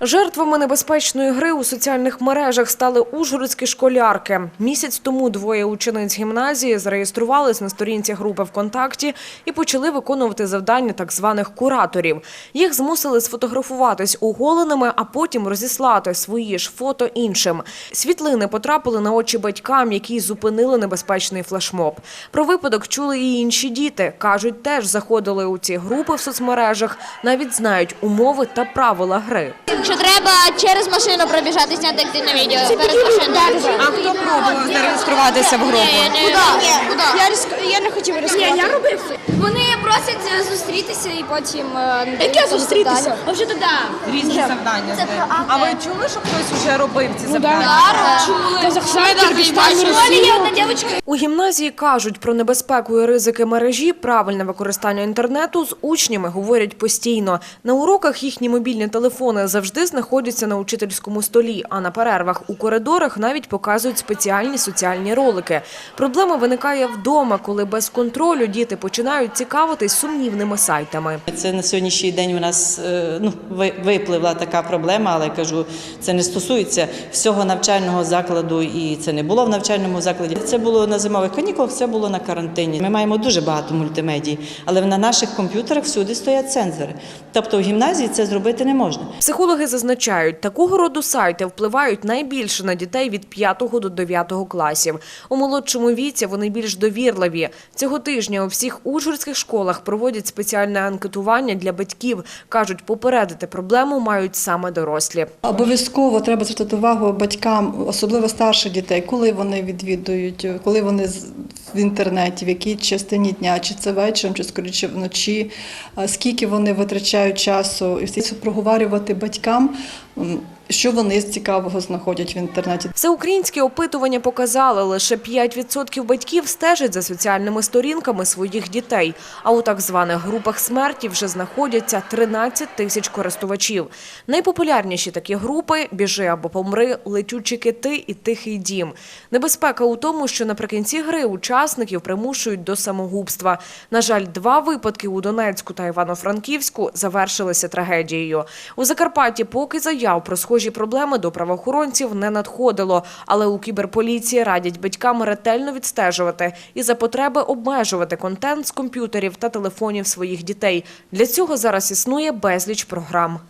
Жертвами небезпечної гри у соціальних мережах стали ужгородські школярки. Місяць тому двоє учениць гімназії зареєструвались на сторінці групи ВКонтакті і почали виконувати завдання так званих кураторів. Їх змусили сфотографуватись оголеними, а потім розіслати свої ж фото іншим. Світлини потрапили на очі батькам, які зупинили небезпечний флешмоб. Про випадок чули і інші діти. Кажуть, теж заходили у ці групи в соцмережах, навіть знають умови та правила гри. Що треба через машину пробіжати, зняти активне відео перед машиною. А хто пробував зареєструватися в групу? Куди? Куди? Я риск... я не хотів ризикувати. Ні, я робив. Вони просять е, зустрітися і потім. е, Яке зустрітися? А вже туди. Різні завдання. здають. А ви чули, що хтось вже робив ці завдання? Одна дівчинка. У гімназії кажуть про небезпеку і ризики мережі, правильне використання інтернету з учнями говорять постійно. На уроках їхні мобільні телефони завжди знаходяться на учительському столі, а на перервах у коридорах навіть показують спеціальні соціальні ролики. Проблема виникає вдома, коли без контролю діти починають цікавитись сумнівними сайтами. Це на сьогоднішній день у нас е, ну, випливла така проблема, але кажу, це не стосується всього навчального закладу, і це не було в навчальному закладі. Це було на зимових канікулах, це було на карантині. Ми маємо дуже багато мультимедій, але на наших комп'ютерах всюди стоять цензори. Тобто в гімназії це зробити не можна. Психологи зазначають, такого роду сайти впливають найбільше на дітей від 5 до 9 класів. У молодшому віці вони більш довірливі. Цього тижня у всіх ужгородських школах проводять спеціальне анкетування для батьків. Кажуть, попередити проблему мають саме дорослі. Обов'язково треба звертати увагу батькам, особливо старших дітей, коли вони відвідують, коли вони в інтернеті, в якій частині дня, чи це вечором, чи скоріше вночі, скільки вони витрачають часу, і все це батькам, що вони з цікавого знаходять в інтернеті. Всеукраїнські опитування показали, лише 5% батьків стежать за соціальними сторінками своїх дітей. А у так званих групах смерті вже знаходяться 13 тисяч користувачів. Найпопулярніші такі групи «Біжи або помри», «Летючі кити» і «Тихий дім». Небезпека у тому, що наприкінці гри учасників примушують до самогубства. На жаль, два випадки у Донецьку та Івано-Франківську завершилися трагедією. У Закарпатті поки заяв про схожі проблеми до правоохоронців не надходило, але у кіберполіції радять батькам ретельно відстежувати і за потреби обмежувати контент з комп'ютерів та телефонів своїх дітей. Для цього зараз існує безліч програм.